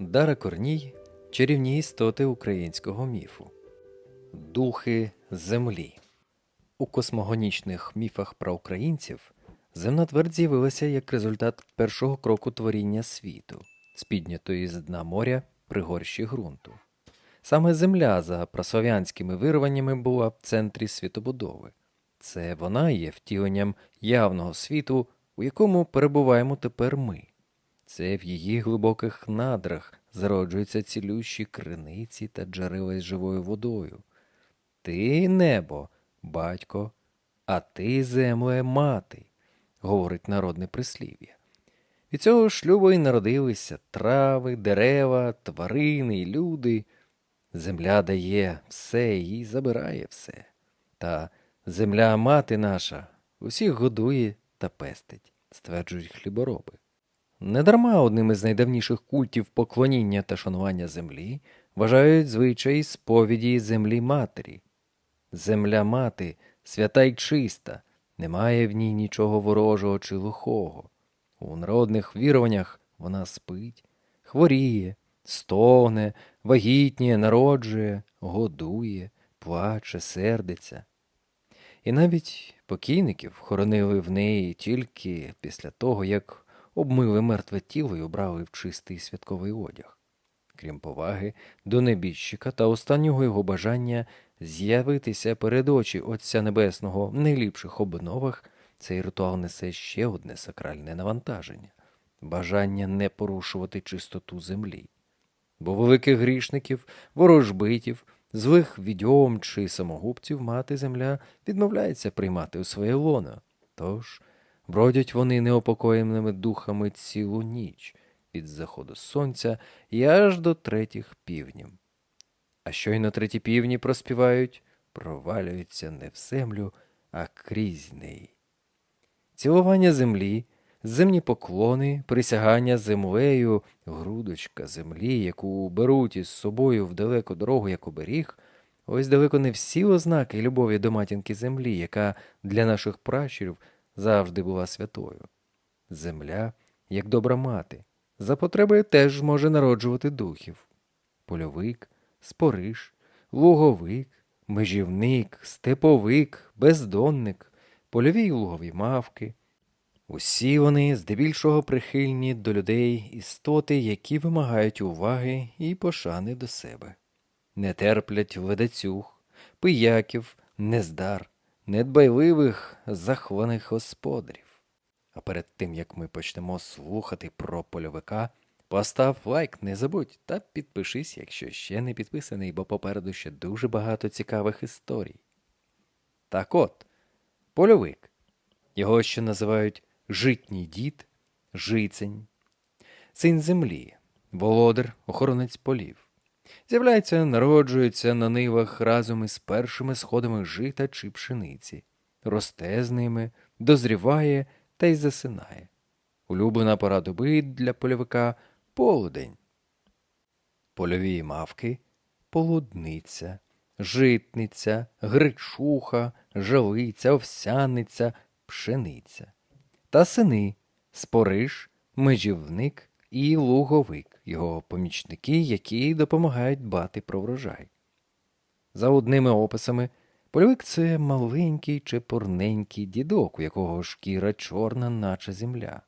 Дара Корній чарівні істоти українського міфу. Духи землі. У космогонічних міфах про українців земна твердь з'явилася як результат першого кроку творіння світу, з піднятої з дна моря пригорщі ґрунту. Саме земля за праслов'янськими вирваннями була в центрі світобудови. Це вона є втіленням явного світу, у якому перебуваємо тепер ми. Це в її глибоких надрах зароджуються цілющі криниці та джерела із живою водою. Ти небо, батько, а ти земле мати, говорить народне прислів'я. Від цього шлюбу й народилися трави, дерева, тварини й люди. Земля дає все і забирає все. Та земля мати наша усіх годує та пестить, стверджують хлібороби. Недарма одним із найдавніших культів поклоніння та шанування землі вважають звичай сповіді землі матері. Земля мати свята й чиста, немає в ній нічого ворожого чи лихого. У народних віруваннях вона спить, хворіє, стогне, вагітніє, народжує, годує, плаче, сердиться. І навіть покійників хоронили в неї тільки після того, як обмили мертве тіло і обрали в чистий святковий одяг. Крім поваги до небіжчика та останнього його бажання з'явитися перед очі Отця Небесного в найліпших обновах, цей ритуал несе ще одне сакральне навантаження бажання не порушувати чистоту землі. Бо великих грішників, ворожбитів, злих відьом чи самогубців мати земля відмовляється приймати у своє лоно. Тож бродять вони неопокоєними духами цілу ніч від заходу сонця і аж до третіх півнів. А щойно треті півні проспівають, провалюються не в землю, а крізь неї. Цілування землі, земні поклони, присягання землею, грудочка землі, яку беруть із собою в далеку дорогу як оберіг, ось далеко не всі ознаки любові до матінки землі, яка для наших пращурів завжди була святою. Земля, як добра мати, за потребою теж може народжувати духів. Польовик, спориш, луговик, межівник, степовик, бездонник, польові й лугові мавки. Усі вони здебільшого прихильні до людей істоти, які вимагають уваги і пошани до себе. Не терплять ледацюг, пияків, нездар, недбайливих, захваних господарів. А перед тим як ми почнемо слухати про польовика, постав лайк, не забудь та підпишись, якщо ще не підписаний, бо попереду ще дуже багато цікавих історій. Так от, польовик. Його ще називають житній дід, жицень, син землі, володар, охоронець полів. З'являється, народжується на нивах разом із першими сходами жита чи пшениці, росте з ними, дозріває та й засинає. Улюблена пора доби для польовика полудень. Польові мавки полудниця, житниця, гречуха, жалиця, овсяниця, пшениця. Та сини спориш, межівник і луговик, його помічники, які допомагають дбати про врожай. За одними описами, польовик це маленький чи порненький дідок, у якого шкіра чорна, наче земля,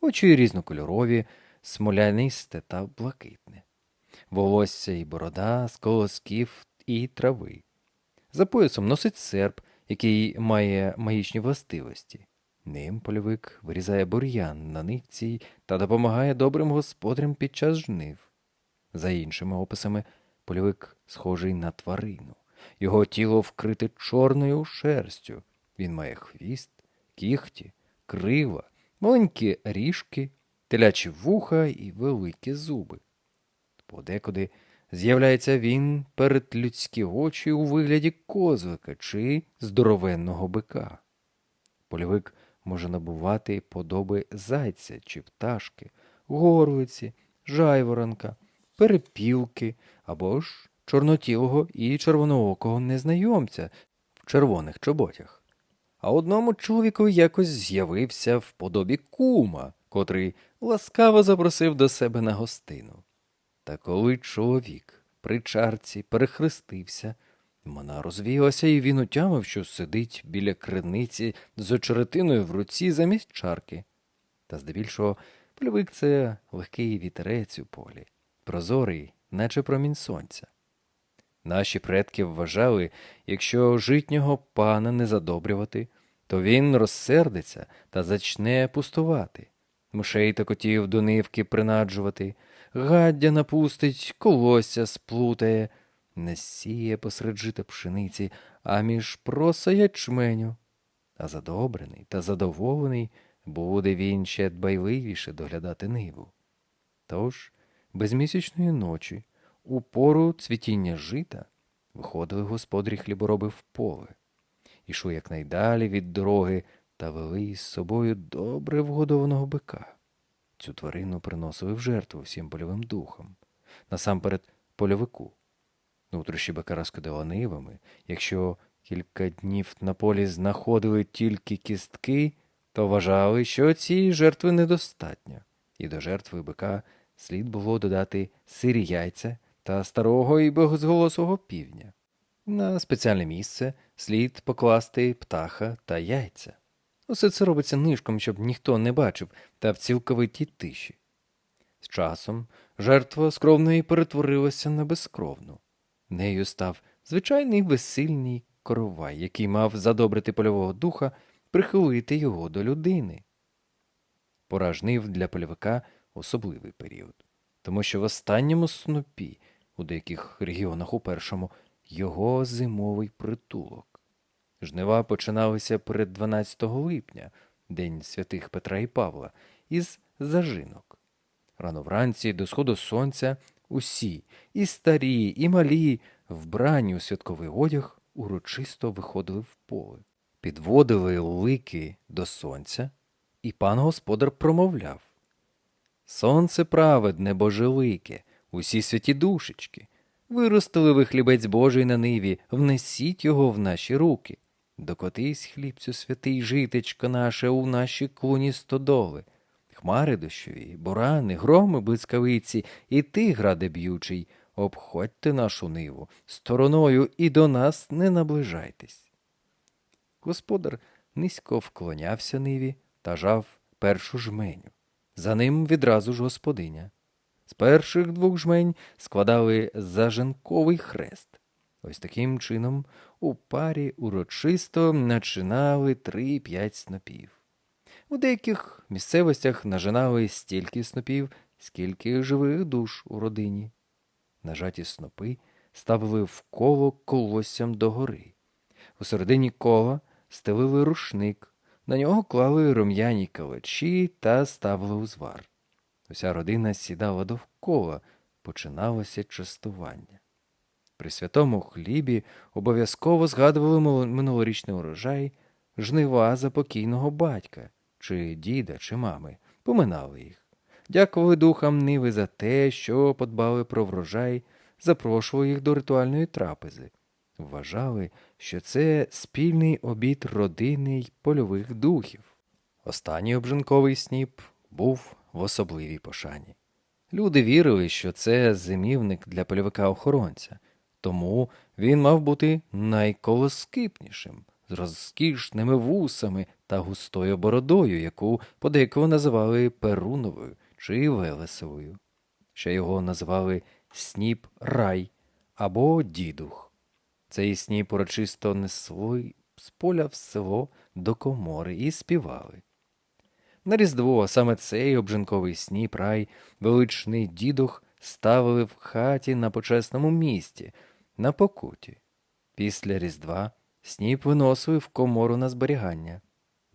очі різнокольорові, смолянисте та блакитне, волосся і борода з колосків і трави. За поясом носить серп, який має магічні властивості. Ним польовик вирізає бур'ян на нитці та допомагає добрим господарям під час жнив. За іншими описами, польовик схожий на тварину. Його тіло вкрите чорною шерстю. Він має хвіст, кіхті, крила, маленькі ріжки, телячі вуха і великі зуби. Подекуди з'являється він перед людські очі у вигляді козлика чи здоровенного бика. Польовик може набувати подоби зайця чи пташки, горлиці, жайворонка, перепілки або ж чорнотілого і червоноокого незнайомця в червоних чоботях. А одному чоловіку якось з'явився в подобі кума, котрий ласкаво запросив до себе на гостину. Та коли чоловік при чарці перехрестився, вона розвіялася, і він утямив, що сидить біля криниці з очеретиною в руці замість чарки. Та здебільшого польовик це легкий вітерець у полі, прозорий, наче промінь сонця. Наші предки вважали, якщо житнього пана не задобрювати, то він розсердиться та зачне пустувати, мишей та котів до нивки принаджувати, гаддя напустить, колосся сплутає, не сіє посеред жита пшениці, а між проса ячменю. А задобрений та задоволений буде він ще дбайливіше доглядати ниву. Тож, безмісячної ночі, у пору цвітіння жита, виходили господарі хлібороби в поле, ішли якнайдалі від дороги та вели із собою добре вгодованого бика. Цю тварину приносили в жертву всім польовим духам, насамперед польовику. Нутрощі бика розкидала нивами. Якщо кілька днів на полі знаходили тільки кістки, то вважали, що цієї жертви недостатньо, і до жертви бика слід було додати сирі яйця та старого і безголосого півня. На спеціальне місце слід покласти птаха та яйця. Усе це робиться нишком, щоб ніхто не бачив, та в цілковитій тиші. З часом жертва скровної перетворилася на безкровну. Нею став звичайний весильний коровай, який мав задобрити польового духа, прихилити його до людини. Пора жнив для польовика особливий період, тому що в останньому снопі, у деяких регіонах у першому, його зимовий притулок. Жнива починалися перед 12 липня, День святих Петра і Павла, із зажинок. Рано вранці до сходу сонця усі, і старі, і малі, вбрані у святковий одяг, урочисто виходили в поле, підводили лики до сонця, і пан господар промовляв Сонце праведне, божелике, усі святі душечки, виростили ви хлібець Божий на ниві, внесіть його в наші руки. Докотись, хлібцю святий, житечко наше у наші клуні стодоли. Хмари дощові, бурани, громи блискавиці, і ти, граде б'ючий, обходьте нашу ниву стороною і до нас не наближайтесь. Господар низько вклонявся ниві та жав першу жменю. За ним відразу ж господиня. З перших двох жмень складали заженковий хрест. Ось таким чином у парі урочисто начинали три-п'ять снопів. У деяких місцевостях нажинали стільки снопів, скільки живих душ у родині. Нажаті снопи ставили в коло колоссям догори. У середині кола стелили рушник, на нього клали рум'яні калачі та ставили узвар. Уся родина сідала довкола, починалося частування. При святому хлібі обов'язково згадували минулорічний урожай, жнива за покійного батька, чи діда, чи мами, поминали їх. Дякували духам ниви за те, що подбали про врожай, запрошували їх до ритуальної трапези. Вважали, що це спільний обід родини й польових духів. Останній обжинковий сніп був в особливій пошані. Люди вірили, що це зимівник для польовика охоронця, тому він мав бути найколоскипнішим, з розкішними вусами та густою бородою, яку подеколи називали Перуновою чи Велесовою. Ще його називали Сніп Рай або Дідух. Цей сніп урочисто несли з поля в село до комори і співали. На Різдво саме цей обжинковий сніп рай, величний дідух ставили в хаті на почесному місці, на покуті. Після Різдва сніп виносили в комору на зберігання.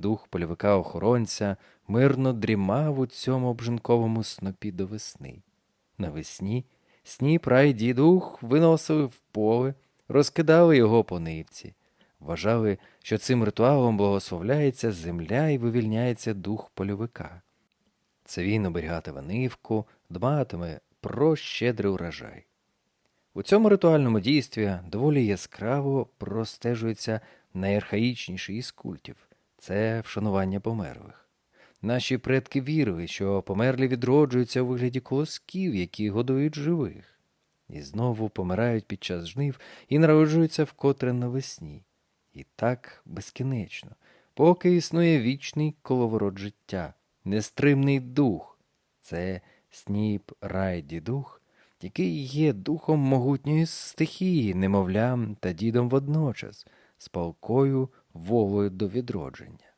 Дух польовика охоронця мирно дрімав у цьому обжинковому снопі до весни. Навесні сніп рай дідух виносили в поле, розкидали його по нивці. Вважали, що цим ритуалом благословляється земля і вивільняється дух польовика. Це він оберігатиме нивку, дбатиме про щедрий урожай. У цьому ритуальному дійстві доволі яскраво простежується найархаїчніший із культів це вшанування померлих. Наші предки вірили, що померлі відроджуються у вигляді колосків, які годують живих, і знову помирають під час жнив і народжуються вкотре навесні. І так безкінечно, поки існує вічний коловорот життя, нестримний дух. Це сніп райді дух, який є духом могутньої стихії, немовлям та дідом водночас, з волею до відродження.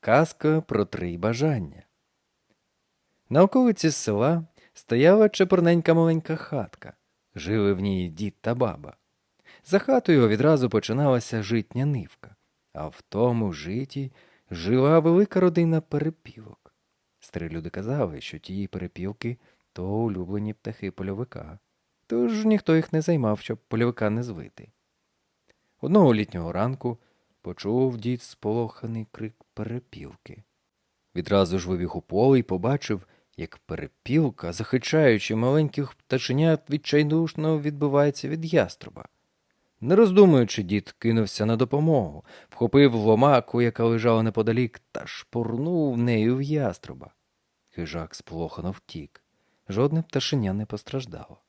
Казка про три бажання. На околиці села стояла чепурненька маленька хатка. Жили в ній дід та баба. За хатою відразу починалася житня нивка, а в тому житі жила велика родина перепілок. Старі люди казали, що ті перепілки то улюблені птахи польовика, тож ніхто їх не займав, щоб польовика не звити. Одного літнього ранку почув дід сполоханий крик перепілки. Відразу ж вибіг у поле і побачив, як перепілка, захищаючи маленьких пташенят, відчайдушно відбивається від яструба. Не роздумуючи, дід кинувся на допомогу, вхопив ломаку, яка лежала неподалік, та шпурнув нею в яструба. Хижак сполохано втік. Жодне пташеня не постраждало.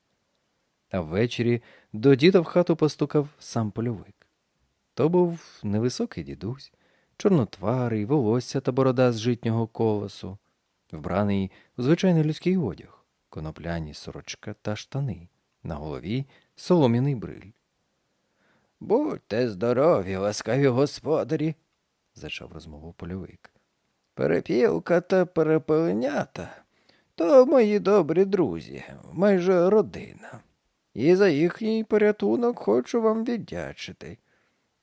А ввечері до діда в хату постукав сам польовик. То був невисокий дідусь, чорнотварий, волосся та борода з житнього колосу, вбраний у звичайний людський одяг, конопляні сорочка та штани, на голові солом'яний бриль. Будьте здорові, ласкаві господарі, зачав розмову польовик. Перепілка та перепеленята то мої добрі друзі, майже родина. І за їхній порятунок хочу вам віддячити.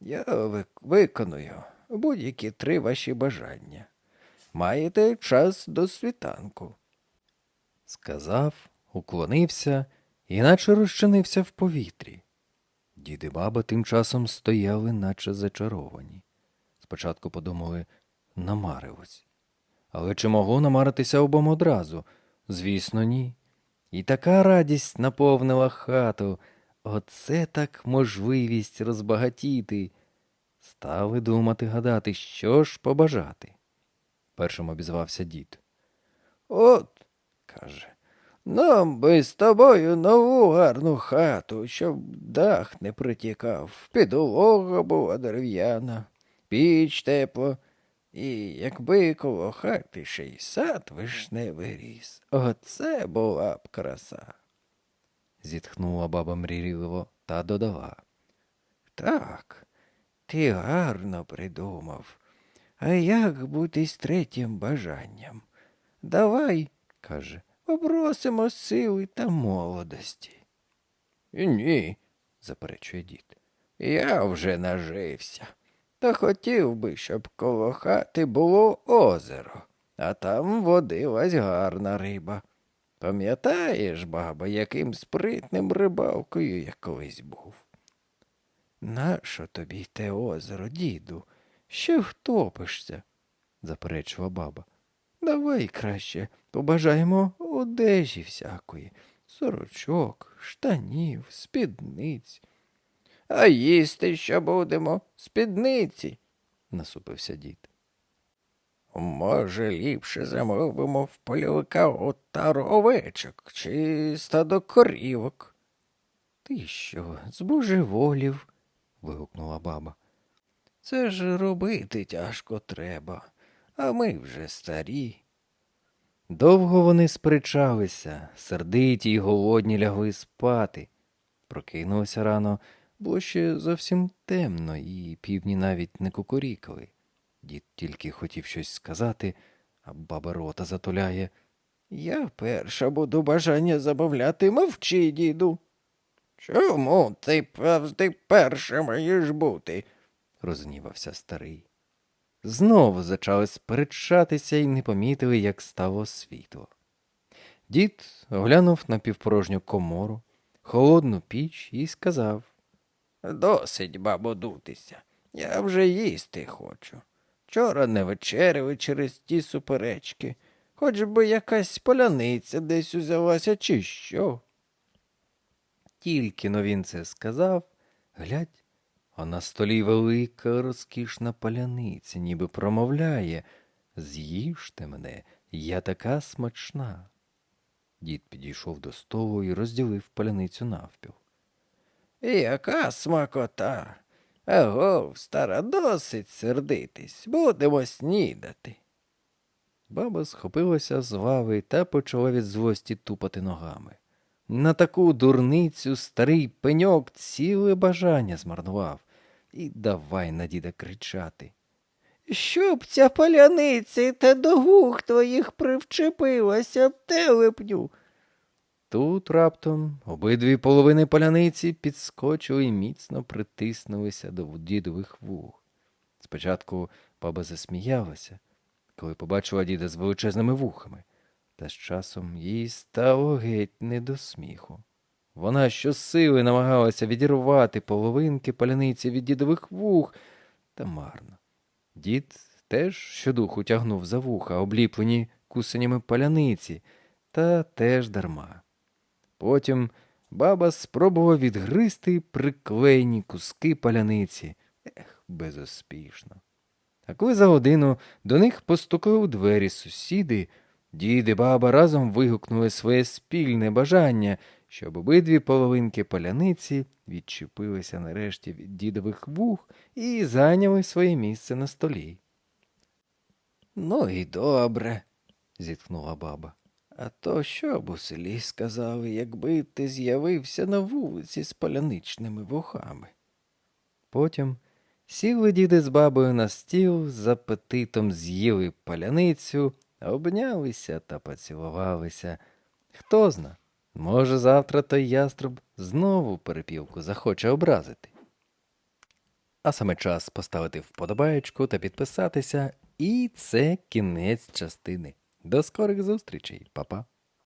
Я вик- виконую будь-які три ваші бажання. Маєте час до світанку. Сказав, уклонився і наче розчинився в повітрі. Дід і баба тим часом стояли, наче зачаровані. Спочатку подумали намарилось. Але чи могло намаритися обом одразу? Звісно, ні. І така радість наповнила хату. Оце так можливість розбагатіти. Стали думати гадати, що ж побажати. Першим обізвався дід. От, каже, нам би з тобою нову гарну хату, щоб дах не притікав, підлога була дерев'яна, піч тепло, і якби коло хати ще й сад вишневий ріс, оце була б краса. Зітхнула баба мрійливо та додала. Так, ти гарно придумав. А як бути з третім бажанням? Давай, каже, попросимо сили та молодості. Ні, заперечує дід. Я вже нажився. Та хотів би, щоб коло хати було озеро, а там водилась гарна риба. Пам'ятаєш, баба, яким спритним рибалкою я колись був? Нащо тобі те озеро, діду? Ще втопишся, заперечила баба. Давай краще побажаємо одежі всякої, сорочок, штанів, спідниць. А їсти що будемо? Спідниці, насупився дід. Може, ліпше замовимо в польовика отару овечок чи стадо корівок. Ти що, збожеволів? вигукнула баба. Це ж робити тяжко треба, а ми вже старі. Довго вони сперечалися, сердиті й голодні лягли спати. Прокинулися рано, було ще зовсім темно, і півні навіть не кукурікали. Дід тільки хотів щось сказати, а баба рота затуляє. Я перша буду бажання забавляти, мовчи, діду. Чому ти завжди перша маєш бути? рознівався старий. Знову зачали сперечатися і не помітили, як стало світло. Дід оглянув на півпорожню комору, холодну піч і сказав Досить, бабо, дутися. Я вже їсти хочу. Вчора не вечеряли через ті суперечки, хоч би якась поляниця десь узялася, чи що. Тільки но він це сказав, глядь, а на столі велика розкішна паляниця, ніби промовляє. З'їжте мене, я така смачна. Дід підійшов до столу і розділив паляницю навпіл. Яка смакота. Аго, стара, досить сердитись. Будемо снідати. Баба схопилася з лави та почала від злості тупати ногами. На таку дурницю старий пеньок ціле бажання змарнував. І давай на діда кричати. Щоб ця паляниця та до вух твоїх привчепилася телепню. Тут раптом обидві половини паляниці підскочили і міцно притиснулися до дідових вух. Спочатку баба засміялася, коли побачила діда з величезними вухами, та з часом їй стало геть не до сміху. Вона щосили намагалася відірвати половинки паляниці від дідових вух, та марно. Дід теж щодуху тягнув за вуха, обліплені кусенями паляниці, та теж дарма. Потім баба спробувала відгризти приклеєні куски паляниці. Ех, безуспішно. А коли за годину до них постукали у двері сусіди, дід і баба разом вигукнули своє спільне бажання, щоб обидві половинки паляниці відчепилися нарешті від дідових вух і зайняли своє місце на столі. Ну і добре. зітхнула баба. А то що б у селі сказали, якби ти з'явився на вулиці з паляничними вухами? Потім сіли діди з бабою на стіл, з апетитом з'їли паляницю, обнялися та поцілувалися. Хто зна, може, завтра той яструб знову перепілку захоче образити. А саме час поставити вподобаєчку та підписатися, і це кінець частини. До скорих зустрічей, Па-па.